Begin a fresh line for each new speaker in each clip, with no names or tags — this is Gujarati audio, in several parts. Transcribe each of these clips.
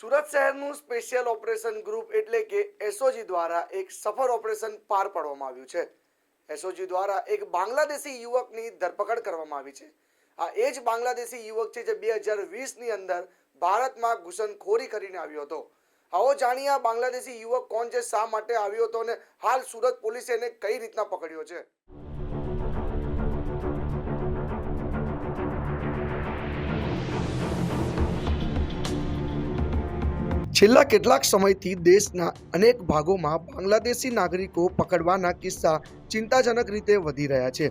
સુરત શહેરનું સ્પેશિયલ ઓપરેશન ગ્રુપ એટલે કે એસઓજી દ્વારા એક સફળ ઓપરેશન પાર પાડવામાં આવ્યું છે. એસઓજી દ્વારા એક બાંગ્લાદેશી યુવકની ધરપકડ કરવામાં આવી છે. આ એ જ બાંગ્લાદેશી યુવક છે જે બે હજાર વીસની અંદર ભારતમાં ઘૂસણખોરી કરીને આવ્યો હતો. આવો જાણીએ આ બાંગ્લાદેશી યુવક કોણ છે, શા માટે આવ્યો હતો અને હાલ સુરત પોલીસે એને કઈ રીતના પકડ્યો છે? છેલ્લા કેટલાક સમયથી દેશના અનેક ભાગોમાં બાંગ્લાદેશી નાગરિકો પકડવાના કિસ્સા ચિંતાજનક રીતે વધી રહ્યા છે.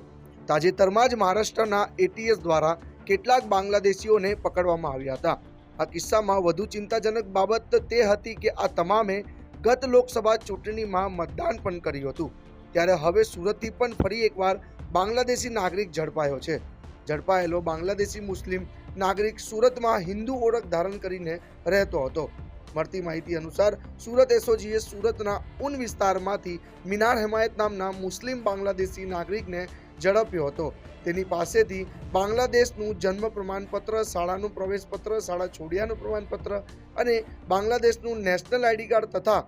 તાજેતરમાં જ મહારાષ્ટ્રના એટીએસ દ્વારા કેટલાક બાંગ્લાદેશીઓને પકડવામાં આવ્યા હતા. આ કિસ્સામાં વધુ ચિંતાજનક બાબત તે હતી કે આ તમામે ગત લોકસભા ચૂંટણીમાં મતદાન પણ કર્યું હતું. ત્યારે હવે સુરતથી પણ ફરી એકવાર બાંગ્લાદેશી નાગરિક ઝડપાયો છે. ઝડપાયેલો બાંગ્લાદેશી મુસ્લિમ નાગરિક સુરતમાં હિન્દુ ઓળખ ધારણ કરીને રહેતો હતો. મળતી માહિતી અનુસાર સુરત એસઓજીએ સુરતના ઉન વિસ્તારમાંથી મિનાર હેમાયત નામના મુસ્લિમ બાંગ્લાદેશી નાગરિકને ઝડપ્યો હતો. તેની પાસેથી બાંગ્લાદેશનું જન્મ પ્રમાણપત્ર, શાળાનું પ્રવેશપત્ર, શાળા છોડ્યાનું પ્રમાણપત્ર અને બાંગ્લાદેશનું નેશનલ આઈડી કાર્ડ તથા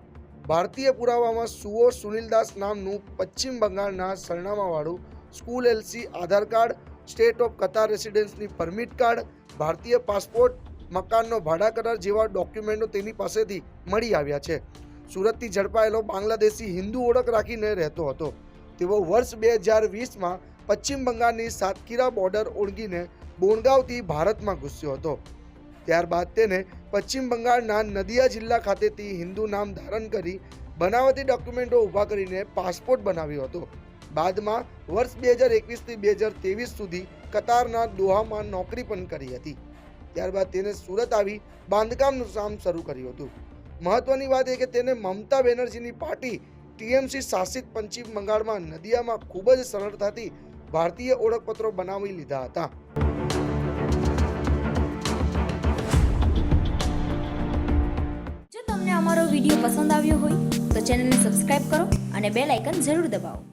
ભારતીય પુરાવામાં સુઓ સુનિલદાસ નામનું પશ્ચિમ બંગાળના સરનામાવાળું school LC Aadhaar card, state of Qatar રેસિડેન્સની permit card, ભારતીય પાસપોર્ટ મકાનનો ભાડા કરાર જેવા ડોક્યુમેન્ટો તેની પાસેથી મળી આવ્યા છે. સુરતથી ઝડપાયેલો બાંગ્લાદેશી હિન્દુ ઓળખ રાખીને રહેતો હતો. તેઓ વર્ષ બે હજાર વીસમાં પશ્ચિમ બંગાળની સાતકીરા બોર્ડર ઓળગીને બોણગાંવથી ભારતમાં ઘૂસ્યો હતો. ત્યારબાદ તેને પશ્ચિમ બંગાળના નદિયા જિલ્લા ખાતેથી હિન્દુ નામ ધારણ કરી બનાવટી ડોક્યુમેન્ટો ઊભા કરીને પાસપોર્ટ બનાવ્યો હતો. બાદમાં વર્ષ બે હજાર એકવીસથી બે હજાર ત્રેવીસ સુધી કતારના દોહામાં નોકરી પણ કરી હતી. ત્યારબાદ તેને સુરત આવી બાંધકામનું કામ શરૂ કર્યું હતું. મહત્વની વાત એ કે તેને મમતા બેનર્જીની પાર્ટી ટીએમસી શાસિત પશ્ચિમ બંગાળમાં નદિયામાં ખૂબ જ સરળતાથી ભારતીય ઓળખપત્રો બનાવી લીધા હતા.
જો તમને અમારો વીડિયો પસંદ આવ્યો હોય તો ચેનલને સબસ્ક્રાઇબ કરો અને બેલ આઇકન જરૂર દબાવો.